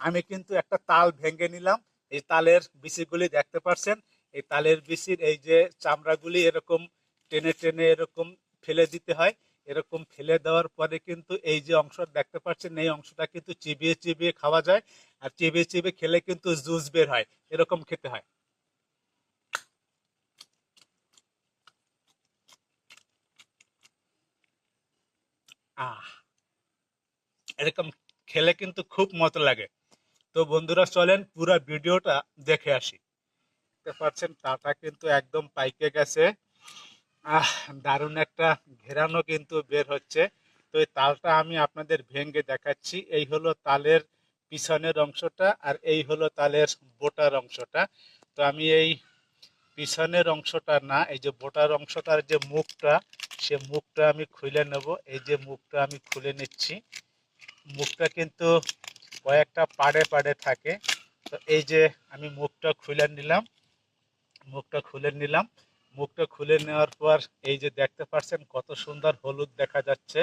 আমি কিন্তু একটা তাল ভেঙে নিলাম। এই তালের বিচিগুলি দেখতে পাচ্ছেন? এই তালের বিচির এই যে চামড়াগুলি এরকম টেনে টেনে এরকম ফেলে দিতে হয়। এরকম ফেলে দেওয়ার পরে কিন্তু এই যে অংশ দেখতে পাচ্ছেন, এই অংশটা কিন্তু চিবিয়ে চিবিয়ে খাওয়া যায় আর চিবিয়ে চিবিয়ে খেলে কিন্তু জুস বের হয়। এরকম খেতে হয়। আহ! এরকম খেলে কিন্তু খুব মতো লাগে। তো বন্ধুরা চলেন পুরো ভিডিওটা দেখে আসি। দেখতে পাচ্ছেন তাটা কিন্তু একদম পাইকে গেছে। আহ, দারুণ একটা ঘেরানো কিন্তু বের হচ্ছে। তো এই তালটা আমি আপনাদের ভেঙে দেখাচ্ছি। এই হলো তালের পিছনের অংশটা আর এই হলো তালের বোটার অংশটা। তো আমি এই পিছনের অংশটা না, এই যে বোটার অংশটার যে মুখটা, সে মুখটা আমি খুলে নেব। এই যে মুখটা আমি খুলে নিচ্ছি। মুখটা কিন্তু কয়েকটা পাড়ে পাড়ে থাকে। তো এই যে আমি মুখটা খুলে নিলাম, মুখটা খুলে নিলাম। মুখটা খুলে নেওয়ার পর এই যে দেখতে পাচ্ছেন কত সুন্দর হলুদ দেখা যাচ্ছে।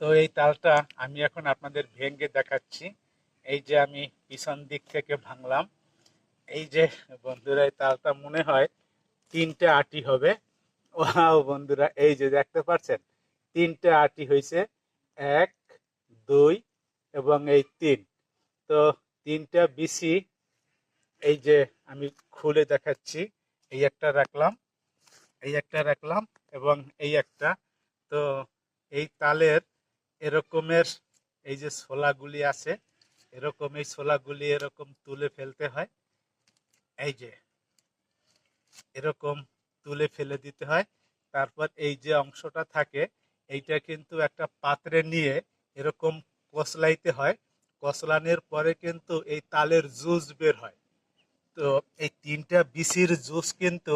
তো এই তালটা আমি এখন আপনাদের ভেঙে দেখাচ্ছি। এই যে আমি পিছন দিক থেকে ভাঙলাম। এই যে বন্ধুরা, এই তালটা মনে হয় তিনটে আটি হবে। ওয়াও বন্ধুরা, এই যে দেখতে পাচ্ছেন, তিনটে আটি হয়েছে এক দুই এবং এই তিন। তো তিনটা বিসি এই যে আমি খুলে দেখাচ্ছি, এই একটা রাখলাম, এই একটা রাখলাম এবং এই একটা। তো এই তালের এরকমের এই যে ছোলাগুলি আছে, এরকম এই ছোলাগুলি এরকম তুলে ফেলতে হয়। এই যে এরকম তুলে ফেলে দিতে হয়। তারপর এই যে অংশটা থাকে, এইটা কিন্তু একটা পাত্রে নিয়ে এরকম কসলাইতে হয়। কসলানোর পরে কিন্তু এই তালের জুস বের হয়। তো এই তিনটা বিসির জুস কিন্তু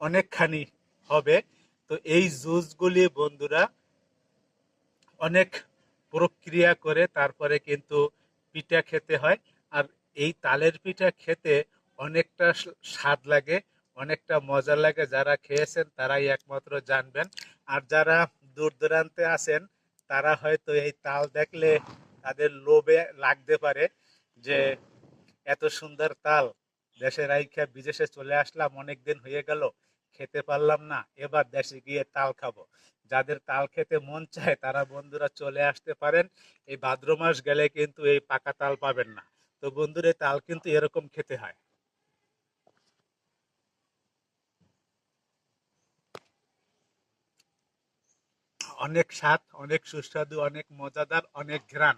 অনেকখানি হবে। তো এই জুসগুলি বন্ধুরা অনেক প্রক্রিয়া করে তারপরে কিন্তু পিঠা খেতে হয়। আর এই তালের পিঠা খেতে অনেকটা স্বাদ লাগে, অনেকটা মজা লাগে। যারা খেয়েছেন তারাই একমাত্র জানবেন। আর যারা দূর দূরান্তে আছেন তারা হয়তো এই তাল দেখলে তাদের লোভে লাগতে পারে যে এত সুন্দর তাল দেশের আইখা বিদেশে চলে আসলাম অনেক দিন হয়ে গেল, খেতে পারলাম না, এবার দেশে গিয়ে তাল খাব। যাদের তাল খেতে মন চায়, তারা বন্ধুরা চলে আসতে পারেন। এই ভাদ্র মাস গেলে কিন্তু এই পাকা তাল পাবেন না। তো বন্ধুরা তাল কিন্তু এরকম খেতে হয়। অনেক স্বাদ, অনেক সুস্বাদু, অনেক মজাদার, অনেক ঘ্রাণ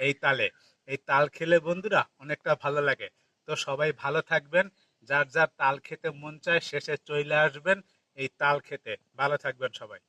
এই তালে। এই তাল খেলে বন্ধুরা অনেকটা ভালো লাগে। তো সবাই ভালো থাকবেন। যার যার তাল খেতে মন চায় শেষে চলে আসবেন এই তাল খেতে। ভালো থাকবেন সবাই।